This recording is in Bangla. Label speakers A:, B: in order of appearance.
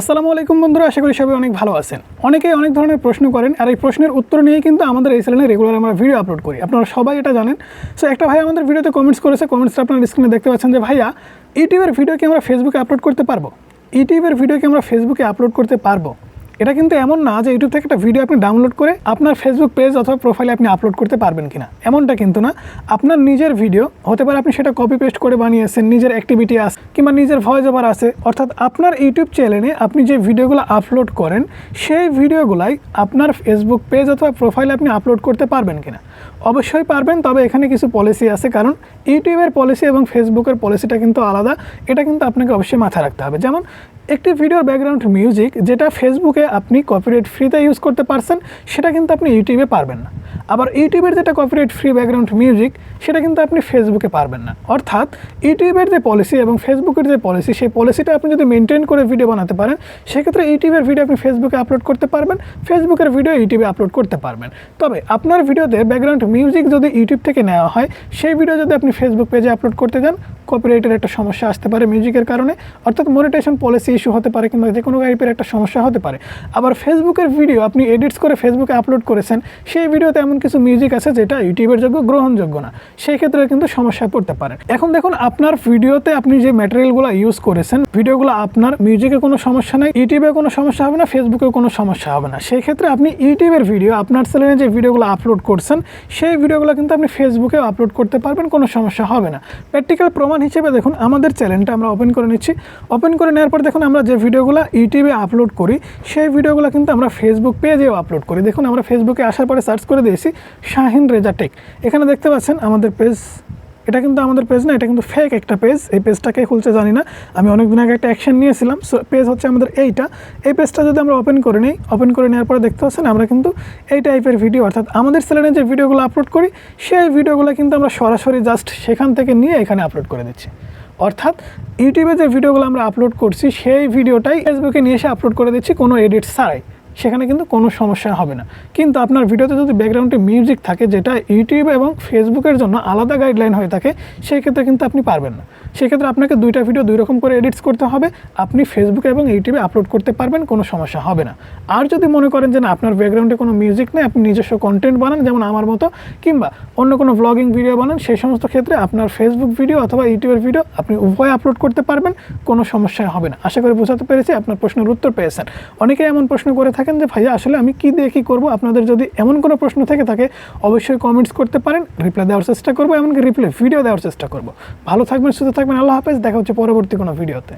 A: আসসালামু আলাইকুম বন্ধুরা, আশা করি সবাই অনেক ভালো আছেন। অনেকেই অনেক ধরনের প্রশ্ন করেন, আর এই প্রশ্নের উত্তর নিয়ে কিন্তু আমাদের এই চ্যানেলে রেগুলার আমরা ভিডিও আপলোড করি। আপনারা সবাই এটা জানেন। সো একটা ভাই আমাদের ভিডিওতে কমেন্টস করেছে কমেন্টসটা আপনারা স্ক্রিনে দেখতে পাচ্ছেন যে, ভাইয়া ইউটিউবের ভিডিও কি আমরা ফেসবুকে আপলোড করতে পারব? ইউটিউবের ভিডিও কি আমরা ফেসবুকে আপলোড করতে পারব? এটা কিন্তু এমন না যে ইউটিউব থেকে একটা ভিডিও আপনি ডাউনলোড করে আপনার ফেসবুক পেজ অথবা প্রোফাইলে আপনি আপলোড করতে পারবেন কিনা। এমনটা কিন্তু না। আপনার নিজের ভিডিও হতে পারে আপনি সেটা কপি পেস্ট করে বানিয়েছেন, নিজের অ্যাক্টিভিটি আছে, কিংবা নিজের ভয়েস ওভার আছে, অর্থাৎ আপনার ইউটিউব চ্যানেলে আপনি যে ভিডিওগুলো আপলোড করেন, সেই ভিডিওগুলাই আপনার ফেসবুক পেজ অথবা প্রোফাইলে আপনি আপলোড করতে পারবেন কিনা। অবশ্যই পারবেন, তবে এখানে কিছু পলিসি আছে। কারণ ইউটিউবের পলিসি এবং ফেসবুকের পলিসিটা কিন্তু আলাদা। এটা কিন্তু আপনাকে অবশ্যই মাথায় রাখতে হবে। যেমন একটি ভিডিওর ব্যাকগ্রাউন্ড মিউজিক যেটা ফেসবুকে আপনি কপিরাইট ফ্রিতে ইউজ করতে পারছেন, সেটা কিন্তু আপনি ইউটিউবে পারবেন না। আবার ইউটিউবের যেটা কপিরাইট ফ্রি ব্যাকগ্রাউন্ড মিউজিক সেটা কিন্তু আপনি ফেসবুকে পারবেন না। অর্থাৎ ইউটিউবের যে পলিসি এবং ফেসবুকের যে পলিসি সেই পলিসিটা আপনি যদি মেনটেন করে ভিডিও বানাতে পারেন, সেক্ষেত্রে ইউটিউবের ভিডিও আপনি ফেসবুকে আপলোড করতে পারবেন ফেসবুকের ভিডিও ইউটিউবে আপলোড করতে পারবেন। তবে আপনার ভিডিওতে ব্যাকগ্রাউন্ড মিউজিক যদি ইউটিউব থেকে নেওয়া হয়, সেই ভিডিও যদি আপনি ফেসবুক পেজে আপলোড করতে যান কপিরাইটের একটা সমস্যা আসতে পারে মিউজিকের কারণে, অর্থাৎ মনিটেশন পলিসি ইস্যু হতে পারে কিংবা যে কোনো টাইপের একটা সমস্যা হতে পারে। আবার ফেসবুকের ভিডিও আপনি এডিটস করে ফেসবুকে আপলোড করেছেন, সেই ভিডিওতে এমন কিছু মিউজিক আছে যেটা ইউটিউবের যোগ্য, গ্রহণযোগ্য না। সেই ক্ষেত্রে কিন্তু সমস্যায় পড়তে পারেন এখন দেখুন, আপনার ভিডিওতে আপনি যে ম্যাটেরিয়ালগুলো ইউজ করেছেন ভিডিওগুলো আপনার মিউজিকে কোনো সমস্যা নেই ইউটিউবে কোনো সমস্যা হবে না ফেসবুকে কোনো সমস্যা হবে না। সেই ক্ষেত্রে আপনি ইউটিউবের ভিডিও আপনার চ্যানেলে যে ভিডিওগুলো আপলোড করছেন, সেই ভিডিওগুলো কিন্তু আপনি ফেসবুকেও আপলোড করতে পারবেন, কোনো সমস্যা হবে না। প্র্যাকটিক্যাল প্রমাণ হিসেবে দেখুন, আমাদের চ্যানেলটা আমরা ওপেন করে নিচ্ছি। ওপেন করে নেওয়ার পর দেখুন, আমরা যে ভিডিওগুলো ইউটিউবে আপলোড করি, সেই ভিডিওগুলো কিন্তু আমরা ফেসবুক পেজেও আপলোড করি। দেখুন, আমরা ফেসবুকে আসার পরে সার্চ করে দিয়েছি শাহিন রেজা টেক এখানে দেখতে পাচ্ছেন, আমাদের পেজ এটা কিন্তু আমাদের পেজ না, এটা কিন্তু ফেক একটা পেজ এই পেজটাকে খুলছে জানি না। আমি অনেক দিন আগে একটা অ্যাকশন নিয়েছিলাম। সো পেজ হচ্ছে আমাদের এইটা। এই পেজটা যদি আমরা ওপেন করে নিই ওপেন করে নেওয়ার পরে দেখতে পাচ্ছেন আমরা কিন্তু এই টাইপের ভিডিও অর্থাৎ আমাদের চ্যানেলে যে ভিডিওগুলো আপলোড করি, সেই ভিডিওগুলো কিন্তু আমরা সরাসরি জাস্ট সেখান থেকে নিয়ে এখানে আপলোড করে দিচ্ছি। অর্থাৎ ইউটিউবে যে ভিডিওগুলো আমরা আপলোড করছি, সেই ভিডিওটাই ফেসবুকে নিয়ে এসে আপলোড করে দিচ্ছি কোনো এডিট ছাড়াই। সেখানে কিন্তু কোনো সমস্যা হবে না। কিন্তু আপনার ভিডিওতে যদি ব্যাকগ্রাউন্ডে মিউজিক থাকে, যেটা ইউটিউব এবং ফেসবুকের জন্য আলাদা গাইডলাইন হয়ে থাকে, সেই ক্ষেত্রে কিন্তু আপনি পারবেন না। সেক্ষেত্রে আপনাকে দুইটা ভিডিও দুই রকম করে এডিটস করতে হবে। আপনি ফেসবুকে এবং ইউটিউবে আপলোড করতে পারবেন, কোনো সমস্যা হবে না। আর যদি মনে করেন যে না, আপনার ব্যাকগ্রাউন্ডে কোনো মিউজিক নেই, আপনি নিজস্ব কন্টেন্ট বানান, যেমন আমার মতো, কিংবা অন্য কোনো ব্লগিং ভিডিও বানান, সেই সমস্ত ক্ষেত্রে আপনার ফেসবুক ভিডিও অথবা ইউটিউবের ভিডিও আপনি উভয় আপলোড করতে পারবেন, কোনো সমস্যা হবে না। আশা করি বোঝাতে পেরেছি, আপনার প্রশ্নের উত্তর পেয়েছেন। অনেকে এমন প্রশ্ন করে থাকেন যে ভাইয়া, আসলে আমি কি দিয়ে কী করব? আপনাদের যদি এমন কোনো প্রশ্ন থেকে থাকে, অবশ্যই কমেন্টস করতে পারেন রিপ্লাই দেওয়ার চেষ্টা করব, এমনকি রিপ্লাই ভিডিও দেওয়ার চেষ্টা করব। ভালো থাকবেন, সুস্থ থাকবেন, আল্লাহ হাফেজ, দেখা হচ্ছে পরবর্তী কোনো ভিডিওতে